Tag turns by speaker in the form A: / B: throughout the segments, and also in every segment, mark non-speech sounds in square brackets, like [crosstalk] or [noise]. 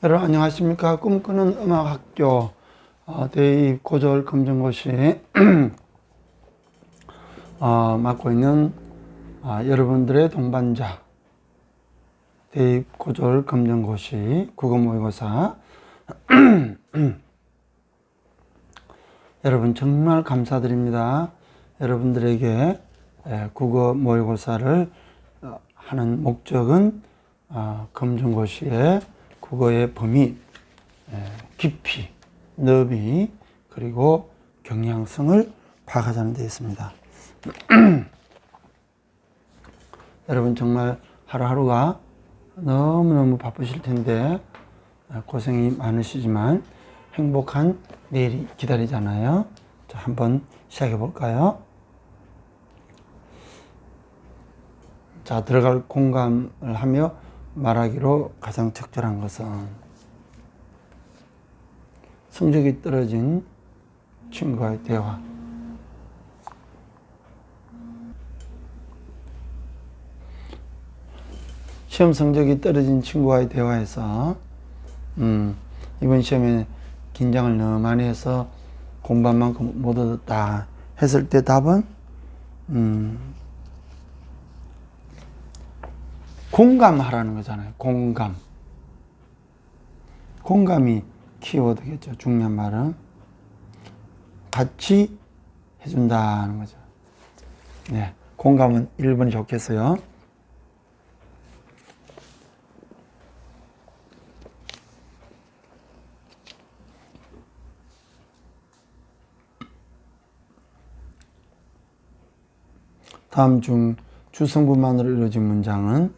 A: 여러분 안녕하십니까 꿈꾸는 음악학교 어, 대입 고졸 검정고시 [clears throat] 어, 맡고 있는 아, 여러분들의 동반자 대입 고졸 검정고시 국어 모의고사 [clears throat] 여러분 정말 감사드립니다. 여러분들에게 에, 국어 모의고사를 어, 하는 목적은 어, 검정고시의 국어의 범위, 에, 깊이, 넓이 그리고 경향성을 파악하자는 데 있습니다. [clears throat] 여러분 정말 하루하루가 너무너무 바쁘실 텐데 어, 고생이 많으시지만 행복한 내일이 기다리잖아요. 자, 한번 시작해 볼까요? 자, 들어갈 공감을 하며 말하기로 가장 적절한 것은 성적이 떨어진 친구와의 대화. 시험 성적이 떨어진 친구와의 대화에서 음, 이번 시험에 긴장을 너무 많이 해서 공부한 만큼 못 얻었다 했을 때 답은 음, 공감하라는 거잖아요. 공감. 공감이 키워드겠죠. 중요한 말은 같이 해준다는 거죠. 네, 공감은 1번이 좋겠어요. 다음 중 주성분만으로 이루어진 문장은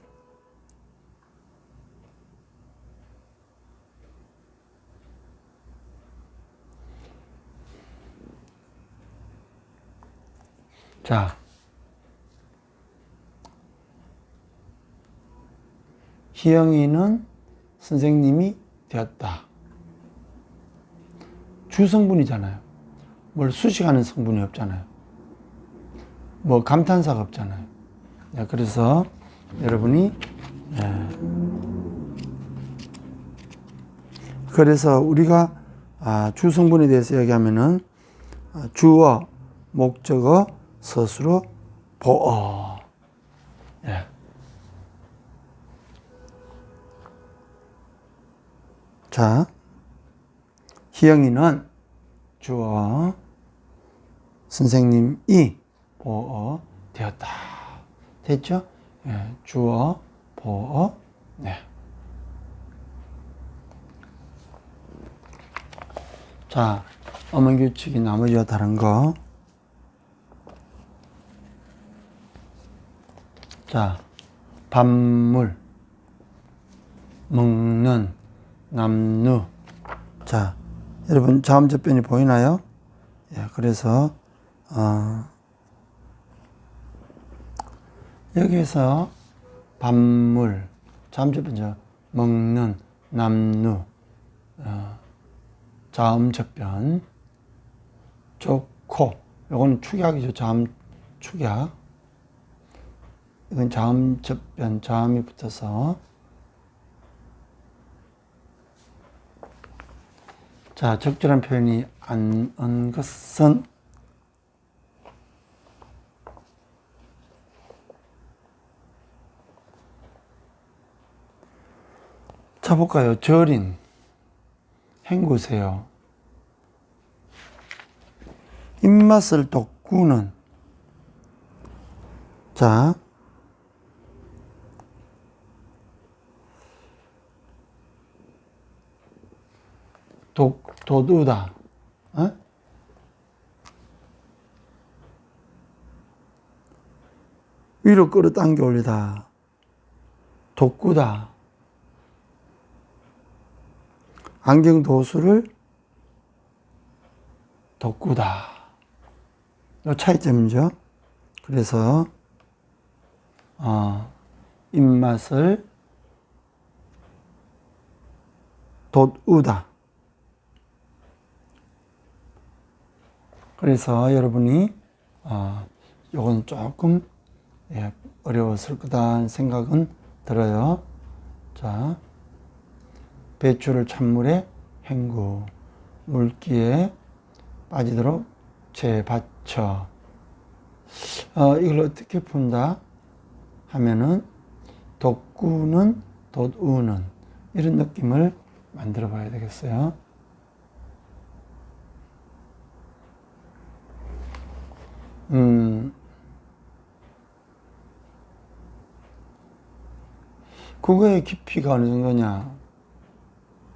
A: 자, 희영이는 선생님이 되었다. 주성분이잖아요. 뭘 수식하는 성분이 없잖아요. 뭐 감탄사가 없잖아요. 네, 그래서 여러분이 네. 그래서 우리가 아, 주성분에 대해서 얘기하면은 아, 주어, 목적어, 서술어, 보어. 예. 자, 희영이는 주어, 선생님이 보어 되었다. 됐죠? 예, 주어, 보어, 네. 자, 어문 규칙이 나머지와 다른 거. 자, 밥물, 먹는, 남누. 자, 여러분 자음접변이 보이나요? 예, 그래서 어, 여기에서 밥물, 자음접변죠. 먹는, 남누. 어, 자음접변. 좋고. 요거는 축약이죠. 자음 축약. 이건 자음접변, 자음이 붙어서. 자, 적절한 표현이 안 온 것은 자, 볼까요? 절인. 헹구세요. 입맛을 돋구는. 자. 도, 도두다. 어? 위로 끌어당겨 올리다. 돋구다. 안경 도수를 돋구다. 요 차이점이죠. 그래서 어, 입맛을 돋우다. 그래서 여러분이 어, 요건 조금 예, 어려웠을 거다 생각은 들어요. 자, 배추를 찬물에 헹구 물기에 빠지도록 재받쳐 어, 이걸 어떻게 푼다 하면은 덕구는 돛우는 이런 느낌을 만들어 봐야 되겠어요. 음, 그거의 깊이가 어느 정도냐?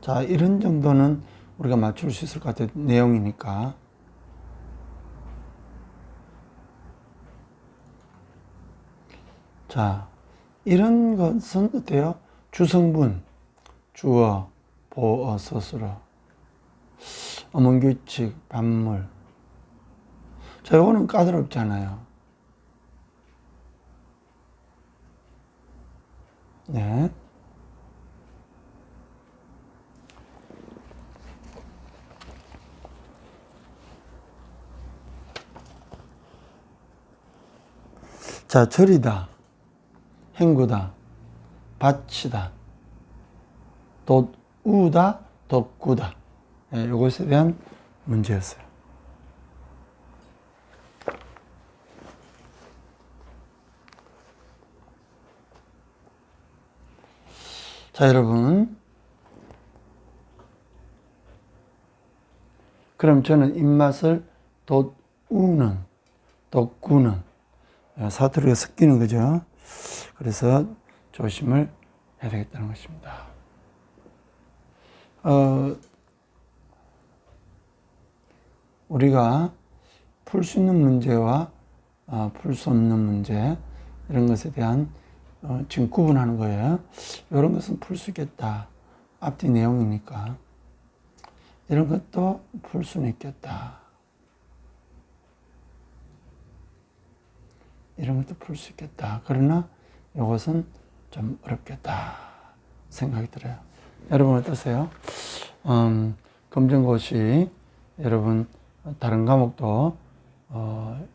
A: 자, 이런 정도는 우리가 맞출 수 있을 것 같아요. 내용이니까. 자, 이런 것은 어때요? 주성분, 주어, 보어, 서술어, 어문규칙, 반물. 자, 요거는 까다롭잖아요. 네. 자, 절이다. 행구다. 바치다. 돛우다. 덕구다. 예, 이것에 대한 문제였어요. 자, 여러분. 그럼 저는 입맛을 돛우는, 덕구는, 예, 사투리가 섞이는 거죠. 그래서 조심을 해야 되겠다는 것입니다. 어, 우리가 풀 수 있는 문제와 어, 풀수 없는 문제, 이런 것에 대한 어, 지금 구분하는 거예요. 이런 것은 풀 수 있겠다. 앞뒤 내용이니까. 이런 것도 풀 수는 있겠다. 이런 것도 풀 수 있겠다. 그러나 이것은 좀 어렵겠다 생각이 들어요. 여러분 어떠세요? 음, 검정고시 여러분 다른 과목도 어,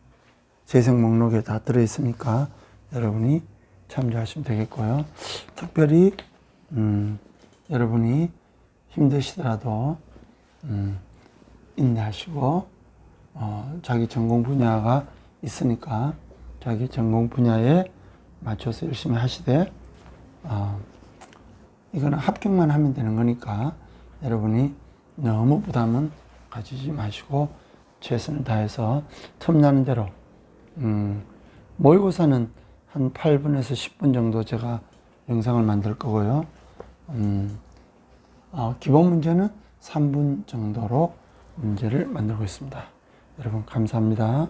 A: 재생 목록에 다 들어 있으니까 여러분이 참조하시면 되겠고요. 특별히 음, 여러분이 힘드시더라도 음, 인내하시고 어, 자기 전공 분야가 있으니까 자기 전공 분야에 맞춰서 열심히 하시되 어, 이거는 합격만 하면 되는 거니까 여러분이 너무 부담은 가지지 마시고 최선을 다해서 틈나는 대로 음, 모의고사는 한 8분에서 10분 정도 제가 영상을 만들 거고요. 음, 어, 기본 문제는 3분 정도로 문제를 만들고 있습니다. 여러분 감사합니다.